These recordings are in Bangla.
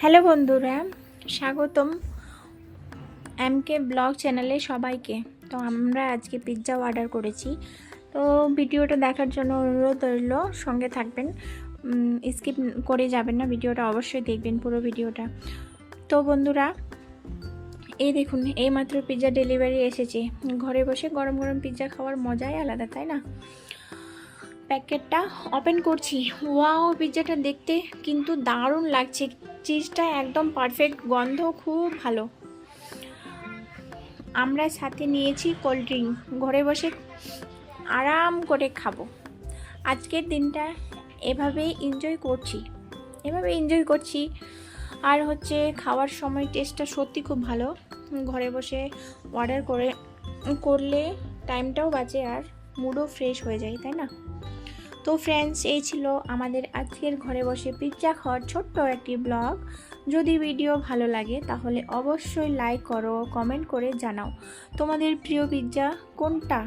হ্যালো বন্ধুরা, স্বাগতম এমকে ব্লগ চ্যানেলে সবাইকে। তো আমরা আজকে পিৎজা অর্ডার করেছি। তো ভিডিওটা দেখার জন্য অনুরোধ রইল, সঙ্গে থাকবেন। স্কিপ করে যাবেন না, ভিডিওটা অবশ্যই দেখবেন পুরো ভিডিওটা। তো বন্ধুরা, এই দেখুন এই মাত্র পিৎজা ডেলিভারি এসেছে। ঘরে বসে গরম গরম পিৎজা খাওয়ার মজাই আলাদা, তাই না? প্যাকেটটা ওপেন করছি। ওয়াও পিৎজাটা দেখতে কিন্তু দারুণ লাগছে। চিজটা একদম পারফেক্ট গন্ধ খুব ভালো। আমরা সাথে নিয়েছি কোল্ড ড্রিঙ্ক ঘরে বসে আরাম করে খাব। আজকের দিনটা এভাবেই এনজয় করছি। এভাবে এনজয় করছি। আর হচ্ছে খাওয়ার সময় টেস্টটা সত্যি খুব ভালো। ঘরে বসে অর্ডার করে, করলে টাইমটাও বাঁচে আর মুডও ফ্রেশ হয়ে যায়, তাই না? তো ফ্রেন্ডস এই ছিল আমাদের আজকের ঘরে বসে পিৎজা খাওয়ার ছোট্ট একটি ব্লগ যদি ভিডিও ভালো লাগে, তাহলে অবশ্যই লাইক করো কমেন্ট করে জানাও। তোমাদের প্রিয় পিৎজা কোনটা?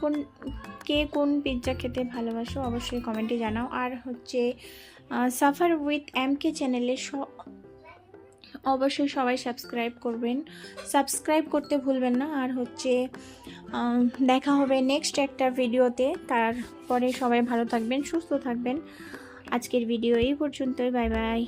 কোন, কে কোন পিৎজা খেতে ভালোবাসো, অবশ্যই কমেন্টে জানাও। আর হচ্ছে সাফার উইথ এম কে চ্যানেলে অবশ্যই সবাই সাবস্ক্রাইব করবেন। সাবস্ক্রাইব করতে ভুলবেন না। আর হচ্ছে দেখা হবে নেক্সট একটা ভিডিওতে। তারপরে সবাই ভালো থাকবেন, সুস্থ থাকবেন। আজকের ভিডিও এই পর্যন্তই। Bye bye.